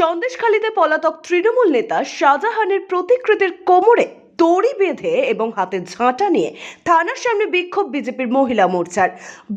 সন্দেশখালীতে পলাতক তৃণমূল নেতা শাহজাহানের প্রতিকৃতির কোমরে দড়ি বেঁধে এবং হাতে ঝাঁটা নিয়ে থানার সামনে বিক্ষোভ বিজেপির মহিলা মোর্চার।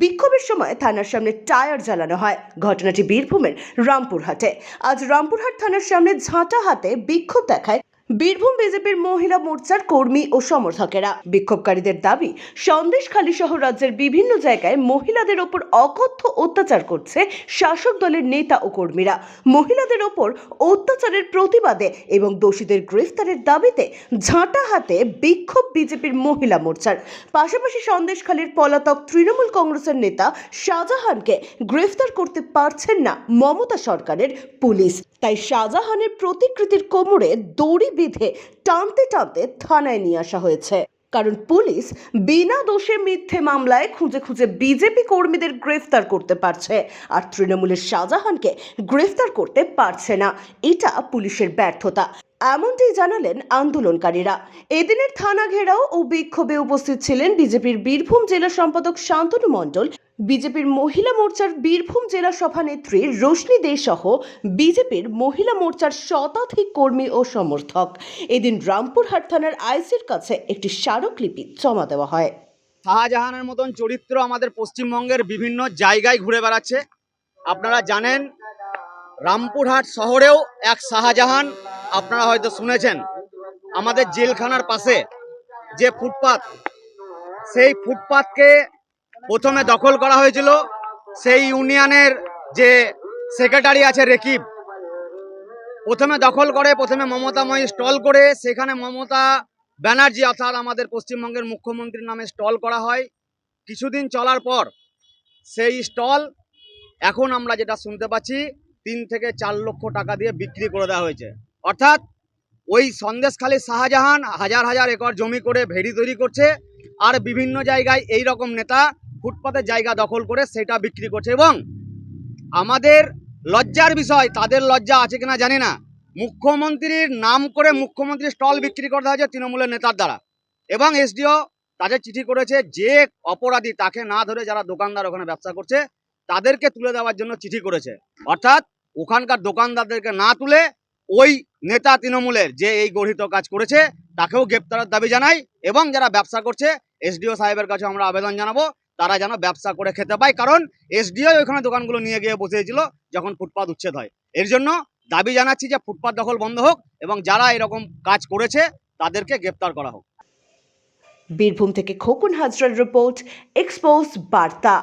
বিক্ষোভের সময় থানার সামনে টায়ার জ্বালানো হয়। ঘটনাটি বীরভূমের রামপুরহাটে। আজ রামপুরহাট থানার সামনে ঝাঁটা হাতে বিক্ষোভ দেখায় বীরভূম বিজেপির মহিলা মোর্চার কর্মী ও সমর্থকেরা। বিক্ষোভকারীদের দাবি, সন্দেশখালী সহ রাজ্যের বিভিন্ন জায়গায় মহিলাদের ওপর অকথ্য অত্যাচার করছে শাসক দলের নেতা ও কর্মীরা। মহিলাদের ওপর অত্যাচারের প্রতিবাদে এবং দোষীদের গ্রেফতারের দাবিতে ঝাঁটা হাতে বিক্ষোভ বিজেপির মহিলা মোর্চার। পাশাপাশি সন্দেশখালীর পলাতক তৃণমূল কংগ্রেসের নেতা শাহজাহানকে গ্রেফতার করতে পারছেন না মমতা সরকারের পুলিশ। তাই শাহজাহানের প্রতিকৃতির কোমরে দড়ি বেঁধে টানতে টানতে থানায় নিয়ে আসা হয়েছে। কারণ পুলিশ বিনা দোষে মিথ্যে মামলায় খুঁজে খুঁজে বিজেপি কর্মীদের গ্রেফতার করতে পারছে, আর তৃণমূলের শাহজাহানকে গ্রেফতার করতে পারছে না। এটা পুলিশের ব্যর্থতা। এমনটি জানালেন আন্দোলনকারীরা। এদিনের থানা ঘেরাও ও বিক্ষোভে উপস্থিত ছিলেন বিজেপির বীরভূম জেলা সম্পাদক শান্তনু মণ্ডল বিজেপির মহিলা মোর্চার বীরভূম জেলা সভানেত্রী রোশনি দে সহ বিজেপির মহিলা মোর্চার শতাধিক কর্মী ও সমর্থক। এদিন রামপুরহাট থানার আইসির কাছে একটি স্মারকলিপি জমা দেওয়া হয়। শাহজাহানের মতন চরিত্র আমাদের পশ্চিমবঙ্গের বিভিন্ন জায়গায় ঘুরে বেড়াচ্ছে। আপনারা জানেন, রামপুরহাট শহরেও এক শাহজাহান আপনারা হয়তো শুনেছেন। আমাদের জেলখানার পাশে যে ফুটপাত, সেই ফুটপাতকে প্রথমে দখল করা হয়েছিল সেই ইউনিয়নের যে সেক্রেটারি আছে রেকিব। প্রথমে দখল করে, প্রথমে মমতাময়ী স্টল করে, সেখানে মমতা ব্যানার্জি অর্থাৎ আমাদের পশ্চিমবঙ্গের মুখ্যমন্ত্রীর নামে স্টল করা হয়। কিছুদিন চলার পর সেই স্টল এখন আমরা যেটা শুনতে পাচ্ছি, তিন থেকে চার লক্ষ টাকা দিয়ে বিক্রি করে দেওয়া হয়েছে। অর্থাৎ ওই সন্দেশখালী শাহজাহান হাজার হাজার একর জমি করে ভেড়ি তৈরি করছে, আর বিভিন্ন জায়গায় এই রকম নেতা ফুটপাতের জায়গা দখল করে সেটা বিক্রি করছে এবং আমাদের লজ্জার বিষয়, তাদের লজ্জা আছে কিনা জানি না। মুখ্যমন্ত্রীর নাম করে মুখ্যমন্ত্রীর স্টল বিক্রি করতে হয়েছে তৃণমূলের নেতার দ্বারা। এবং এসডিও তাদের চিঠি করেছে যে অপরাধী তাকে না ধরে যারা দোকানদার ওখানে ব্যবসা করছে, তাদেরকে তুলে দেওয়ার জন্য চিঠি করেছে। অর্থাৎ ওখানকার দোকানদারদেরকে না তুলে ওই নেতা তৃণমূলের যে এই গঠিত কাজ করেছে, তাকেও গ্রেপ্তারের দাবি জানাই এবং যারা ব্যবসা করছে, এসডিও সাহেবের কাছে আমরা আবেদন জানাব তারা যেন ব্যবসা করে খেতে পায়। কারণ এসডিও ওইখানে দোকানগুলো নিয়ে গিয়ে বসেছিল যখন ফুটপাত উচ্ছেদ হয়। এর জন্য দাবি জানাচ্ছি যে ফুটপাত দখল বন্ধ হোক এবং যারা এরকম কাজ করেছে তাদেরকে গ্রেপ্তার করা হোক। বীরভূম থেকে খোকন হাজরার রিপোর্ট এক্সপোজ বার্তা।